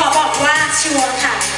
ขอบอกว่าชัวร์ค่ะ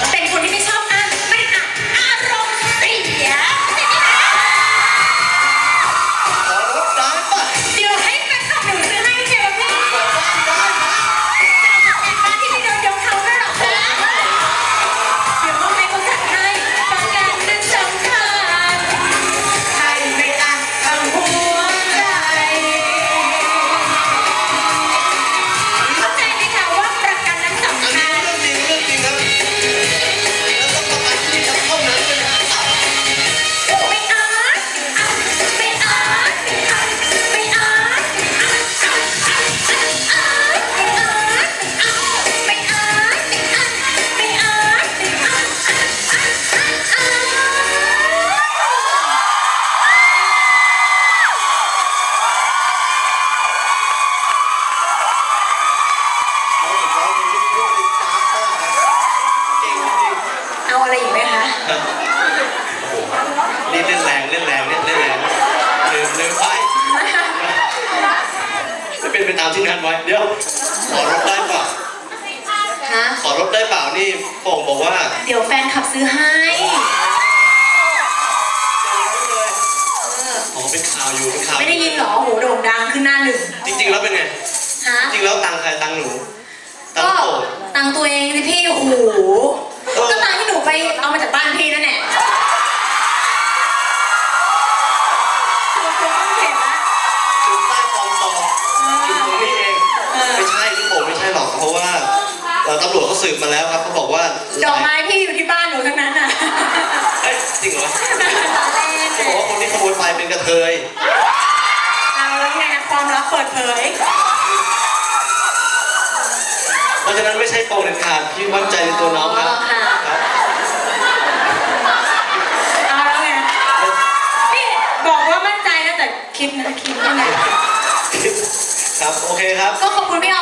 เอาอะไรอีกไหมคะๆนี่เล่นแรงเล่นแรงเล่นเล่นแรงลืมลืมไปไม่เป็นไปตามที่นัดไว้เดี๋ยวขอรถได้เปล่าฮะ ขอรถได้เปล่านี่โป่งบอกว่าเดี๋ยวแฟนขับซื้อให้อ๋อเป็นข่าวอยู่เป็นข่าวไม่ได้ยินเหรอโหโด่งดังขึ้นหน้าหนึ่งจริง ๆ แล้วเป็นไง ฮะ จริงๆแล้วตังค์ใครตังค์หนูตัง ก็ค์โป่งตังตัวเองสิพี่โอ้โหเออก็ตังที่หนูไปเอามาจากบ้านพี่นั่นแหละตัวตัวต้องเห็นละอยู่ใต้กองตออยู่ตรงนี้เองเออไม่ใช่ที่ผมไม่ใช่หรอกเพราะว่าเอ่อตำรวจเขาสืบมาแล้วครับเขาบอกว่าดอกไม้พี่อยู่ที่บ้านหนูทั้งนั้นอะเอ้ยจริงเหรอล้อเล่นเขาบอกว่าคนที่ขโมยไปเป็นกระเทยเอาแล้วไงความลับเปิดเผย เพราะฉะนั้นไม่ใช่โป่งเด็ดขาดพี่มั่นใจในตัวน้องครับอ๋อค่ะ ครับเอาแล้วไงนี่บอกว่ามั่นใจนะแต่คิดนะคิดนะครับ โอเคครับ ก็ขอบคุณพี่ออฟมากๆ